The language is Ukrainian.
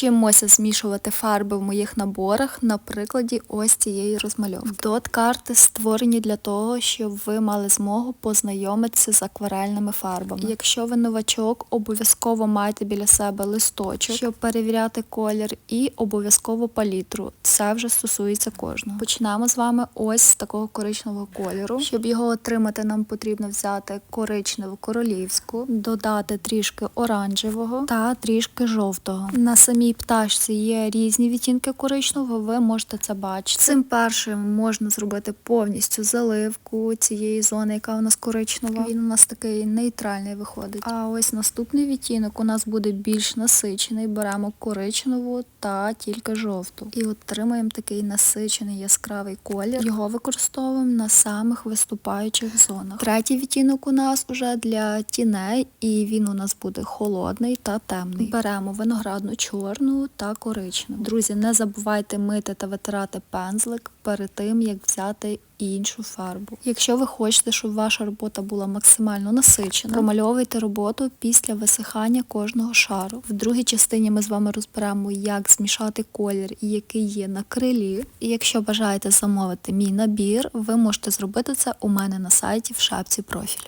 Вчимося змішувати фарби в моїх наборах на прикладі ось цієї розмальовки. Дот-карти створені для того, щоб ви мали змогу познайомитися з акварельними фарбами. Якщо ви новачок, обов'язково майте біля себе листочок, щоб перевіряти колір, і обов'язково палітру. Це вже стосується кожного. Почнемо з вами ось з такого коричневого кольору. Щоб його отримати, нам потрібно взяти коричневу королівську, додати трішки оранжевого та трішки жовтого. На самій пташці є різні відтінки коричневого, ви можете це бачити. Цим першим можна зробити повністю заливку цієї зони, яка у нас коричнева. Він у нас такий нейтральний виходить. А ось наступний відтінок у нас буде більш насичений. Беремо коричневу та тільки жовту. І отримаємо такий насичений яскравий колір. Його використовуємо на самих виступаючих зонах. Третій відтінок у нас уже для тіней, і він у нас буде холодний та темний. Беремо виноградну чорну та коричневу. Друзі, не забувайте мити та витирати пензлик перед тим, як взяти іншу фарбу. Якщо ви хочете, щоб ваша робота була максимально насичена, промальовуйте роботу після висихання кожного шару. В другій частині ми з вами розберемо, як змішати колір, який є на крилі. І якщо бажаєте замовити мій набір, ви можете зробити це у мене на сайті в шапці профіль.